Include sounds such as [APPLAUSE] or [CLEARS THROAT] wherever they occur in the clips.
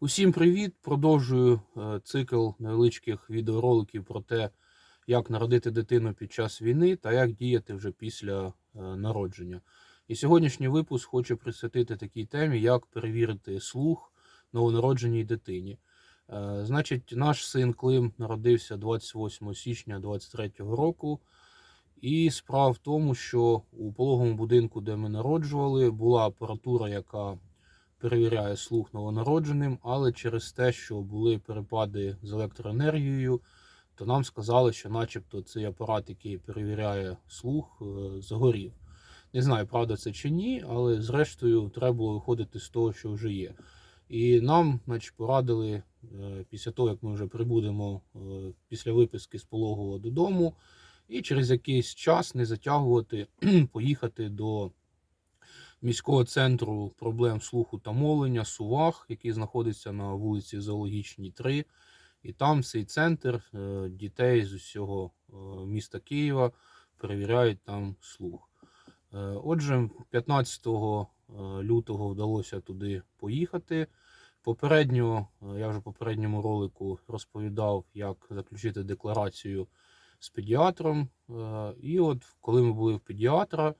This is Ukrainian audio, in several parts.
Усім привіт! Продовжую е, цикл невеличких відеороликів про те, як народити дитину під час війни та як діяти вже після е, народження. І сьогоднішній випуск хочу присвятити такій темі, як перевірити слух новонародженій дитині. Е, Значить, наш син Клим народився 28 січня 2023 року. І справа в тому, що у пологовому будинку, де ми народжували, була апаратура, яка перевіряє слух новонародженим, але через те, що були перепади з електроенергією, то нам сказали, що начебто цей апарат, який перевіряє слух, е, загорів. Не знаю, правда це чи ні, але зрештою треба було виходити з того, що вже є. І нам, значить, порадили е, після того, як ми вже прибудемо е, після виписки з пологового додому, і через якийсь час не затягувати, [CLEARS THROAT] поїхати до міського центру проблем слуху та мовлення Сувах, який знаходиться на вулиці Зоологічній 3. І там цей центр е, дітей з усього е, міста Києва перевіряють там слух. Е, Отже, 15 лютого вдалося туди поїхати. Попередньо, я вже в попередньому ролику розповідав, як заключити декларацію з педіатром. І от коли ми були в педіатра,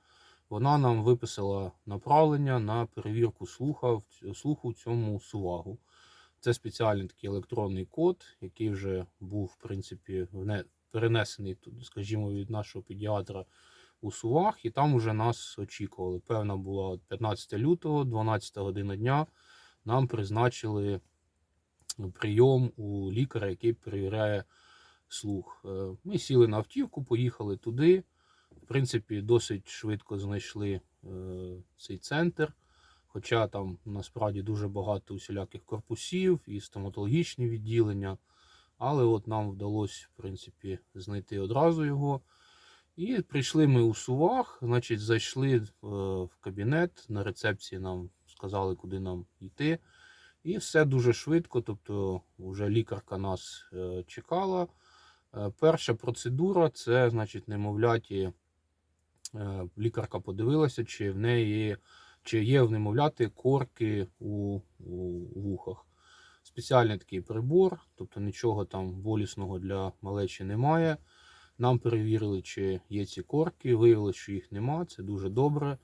вона нам виписала направлення на перевірку слуха, слуху цьому сувагу. Це спеціальний такий електронний код, який вже був, в принципі, перенесений, скажімо, від нашого педіатра у сувах, і там вже нас очікували. Певна була 15 лютого, 12 година дня. Нам призначили прийом у лікаря, який перевіряє слух. Е, Ми сіли на автівку, поїхали туди. В принципі, досить швидко знайшли е, цей центр. Хоча там насправді дуже багато усіляких корпусів і стоматологічні відділення. Але от нам вдалося, в принципі, знайти одразу його. І прийшли ми у Сувах, значить, зайшли е, в кабінет. На рецепції нам сказали, куди нам йти. І все дуже швидко. Тобто, вже лікарка нас е, чекала. Е, Перша процедура це, значить, немовляті. Е, Лікарка подивилася, чи в неї чи є в немовляти корки у, у вухах. Спеціальний такий прибор, тобто нічого там болісного для малечі немає. Нам перевірили, чи є ці корки, виявилося, що їх нема, це дуже добре.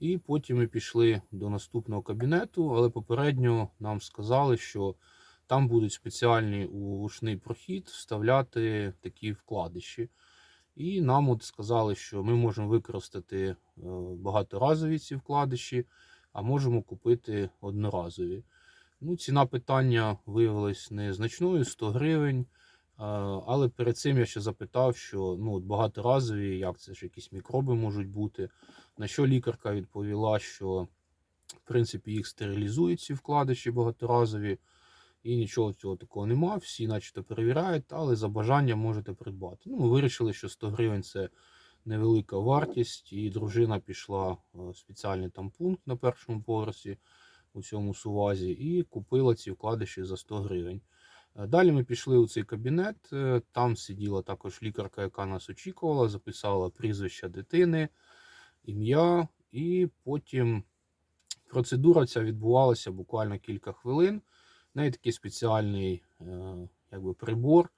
І потім ми пішли до наступного кабінету, але попередньо нам сказали, що там будуть спеціальні у вушний прохід вставляти такі вкладиші. І нам от сказали, що ми можемо використати е, багаторазові ці вкладиші, а можемо купити одноразові. Ну, ціна питання виявилась незначною 100 гривень. Е, Але перед цим я ще запитав, що ну, от багаторазові, як це ж якісь мікроби можуть бути. На що лікарка відповіла, що в принципі їх стерилізують ці вкладиші багаторазові, і нічого цього такого нема. Всі, начебто, перевіряють, але за бажанням можете придбати. Ну, ми вирішили, що 100 гривень це невелика вартість, і дружина пішла е, в спеціальний там пункт на першому поверсі у цьому сувазі і купила ці вкладиші за 100 гривень. Е, Далі ми пішли у цей кабінет. е, Там сиділа також лікарка, яка нас очікувала, записала прізвище дитини, ім'я, і потім процедура ця відбувалася буквально кілька хвилин. Неї такий спеціальний е, якби, прибор,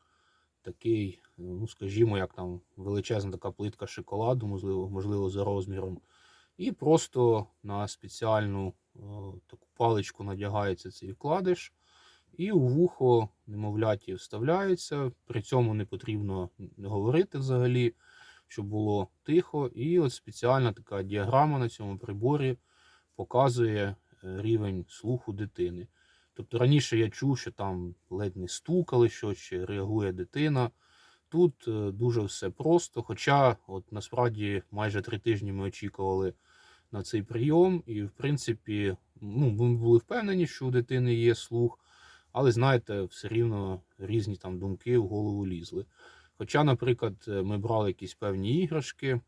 такий, е, ну скажімо, як там величезна така плитка шоколаду, можливо, можливо, за розміром. І просто на спеціальну е, таку паличку надягається цей вкладиш, і у вухо немовляті вставляється. При цьому не потрібно говорити взагалі, щоб було тихо. І от спеціальна така діаграма на цьому приборі показує рівень слуху дитини. Тобто раніше я чув, що там ледь не стукали щось, чи реагує дитина. Тут е, дуже все просто. Хоча, от насправді, майже три тижні ми очікували на цей прийом, і, в принципі, ну, ми були впевнені, що у дитини є слух, але знаєте, все рівно різні там думки в голову лізли. Хоча, наприклад, е, ми брали якісь певні іграшки, е,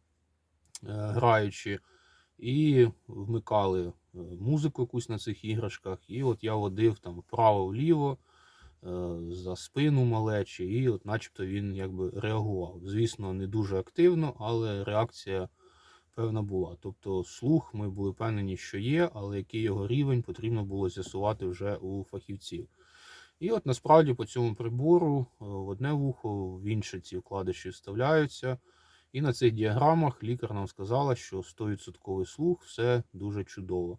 граючи, і вмикали музику якусь на цих іграшках, і от я водив там вправо-вліво е, за спину малечі, і от начебто він якби реагував. Звісно, не дуже активно, але реакція певна була. Тобто слух ми були певнені, що є, але який його рівень потрібно було з'ясувати вже у фахівців. І от насправді по цьому прибору е, в одне вухо, в інше ці вкладиші вставляються. І на цих діаграмах лікар нам сказала, що 100% слух все дуже чудово.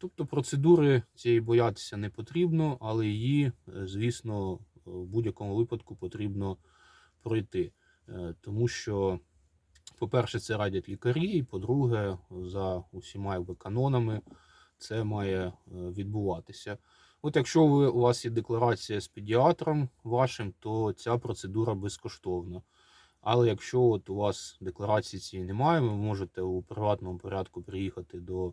Тобто процедури цієї боятися не потрібно, але її, е, звісно, в будь-якому випадку потрібно пройти. Е, Тому що, по-перше, це радять лікарі, і по-друге, за усіма якби, канонами це має е, відбуватися. От якщо ви, у вас є декларація з педіатром вашим, то ця процедура безкоштовна. Але якщо от у вас декларації цієї немає, ви можете у приватному порядку приїхати до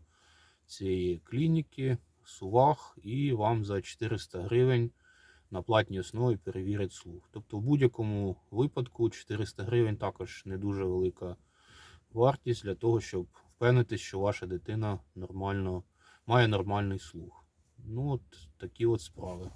цієї клініки, сувах, і вам за 400 гривень на платній основі перевірять слух. Тобто, в будь-якому випадку 400 гривень також не дуже велика вартість для того, щоб впевнитись, що ваша дитина нормально має нормальний слух. Ну, от такі от справи.